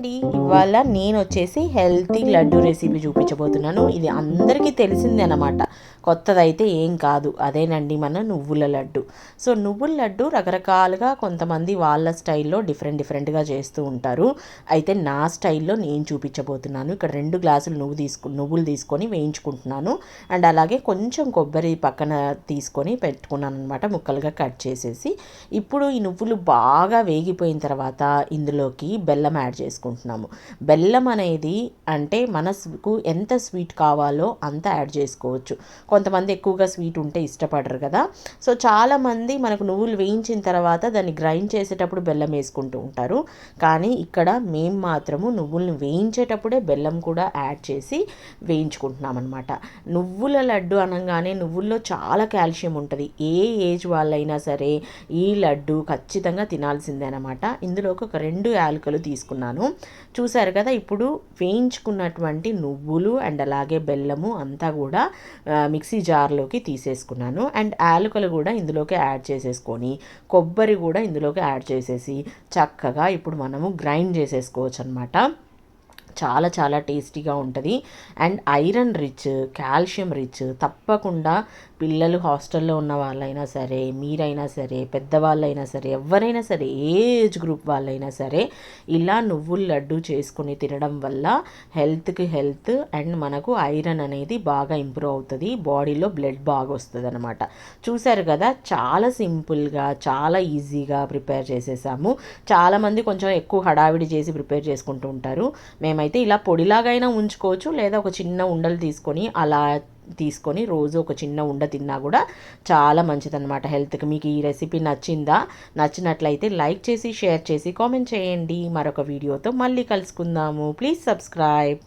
అండి ఇవాళ నేను వచ్చేసి హెల్తీ లడ్డు రెసిపీ చూపించబోతున్నాను. ఇది అందరికీ తెలిసిందే అనమాట కొత్తదైతే ఏం కాదు. అదేనండి మన నువ్వుల లడ్డు. సో నువ్వుల లడ్డు రకరకాలుగా కొంతమంది వాళ్ళ స్టైల్లో డిఫరెంట్ డిఫరెంట్గా చేస్తూ ఉంటారు. అయితే నా స్టైల్లో నేను చూపించబోతున్నాను. ఇక్కడ రెండు గ్లాసులు నువ్వు తీసుకు నువ్వులు తీసుకొని వేయించుకుంటున్నాను. అండ్ అలాగే కొంచెం కొబ్బరి పక్కన తీసుకొని పెట్టుకున్నాను అనమాట ముక్కలుగా కట్ చేసేసి. ఇప్పుడు ఈ నువ్వులు బాగా వేగిపోయిన తర్వాత ఇందులోకి బెల్లం యాడ్ చేసుకుంటున్నాము. బెల్లం అనేది అంటే మనకు ఎంత స్వీట్ కావాలో అంత యాడ్ చేసుకోవచ్చు. కొంతమంది ఎక్కువగా స్వీట్ ఉంటే ఇష్టపడరు కదా. సో చాలామంది మనకు నువ్వులు వేయించిన తర్వాత దాన్ని గ్రైండ్ చేసేటప్పుడు బెల్లం వేసుకుంటూ ఉంటారు. కానీ ఇక్కడ మేము మాత్రము నువ్వుల్ని వేయించేటప్పుడే బెల్లం కూడా యాడ్ చేసి వేయించుకుంటున్నాం అనమాట నువ్వుల లడ్డు అనగానే నువ్వుల్లో చాలా కాల్షియం ఉంటుంది. ఏ ఏజ్ వాళ్ళైనా సరే ఈ లడ్డు ఖచ్చితంగా తినాల్సిందే అనమాట ఇందులోకి ఒక రెండు యాలకులు తీసుకున్నాను. చూసారు కదా ఇప్పుడు వేయించుకున్నటువంటి నువ్వులు అండ్ అలాగే బెల్లము అంతా కూడా ఆ, మిక్సీ జార్లోకి తీసేసుకున్నాను. అండ్ యాలకులు కూడా ఇందులోకి యాడ్ చేసేసుకొని కొబ్బరి కూడా ఇందులోకి యాడ్ చేసేసి చక్కగా ఇప్పుడు మనము గ్రైండ్ చేసేసుకోవచ్చు అనమాట చాలా చాలా టేస్టీగా ఉంటుంది. And iron rich calcium rich తప్పకుండా పిల్లలు హాస్టల్లో ఉన్న వాళ్ళైనా సరే మీరైనా సరే పెద్దవాళ్ళైనా సరే ఎవరైనా సరే ఏజ్ గ్రూప్ వాళ్ళైనా సరే ఇలా నువ్వుల లడ్డు చేసుకుని తినడం వల్ల హెల్త్కి హెల్త్ అండ్ మనకు ఐరన్ అనేది బాగా ఇంప్రూవ్ అవుతుంది. బాడీలో బ్లడ్ బాగా వస్తుంది అనమాట చూసారు కదా చాలా సింపుల్గా చాలా ఈజీగా ప్రిపేర్ చేసేసాము. చాలామంది కొంచెం ఎక్కువ హడావిడి చేసి ప్రిపేర్ చేసుకుంటూ ఉంటారు. మేమైతే అయితే ఇలా పొడిలాగైనా ఉంచుకోవచ్చు. లేదా ఒక చిన్న ఉండలు తీసుకొని అలా తీసుకొని రోజు ఒక చిన్న ఉండ తిన్నా కూడా చాలా మంచిదన్నమాట హెల్త్కి. మీకు ఈ రెసిపీ నచ్చిందా? నచ్చినట్లయితే లైక్ చేసి షేర్ చేసి కామెంట్ చేయండి. మరొక వీడియోతో మళ్ళీ కలుసుకుందాము. Please subscribe.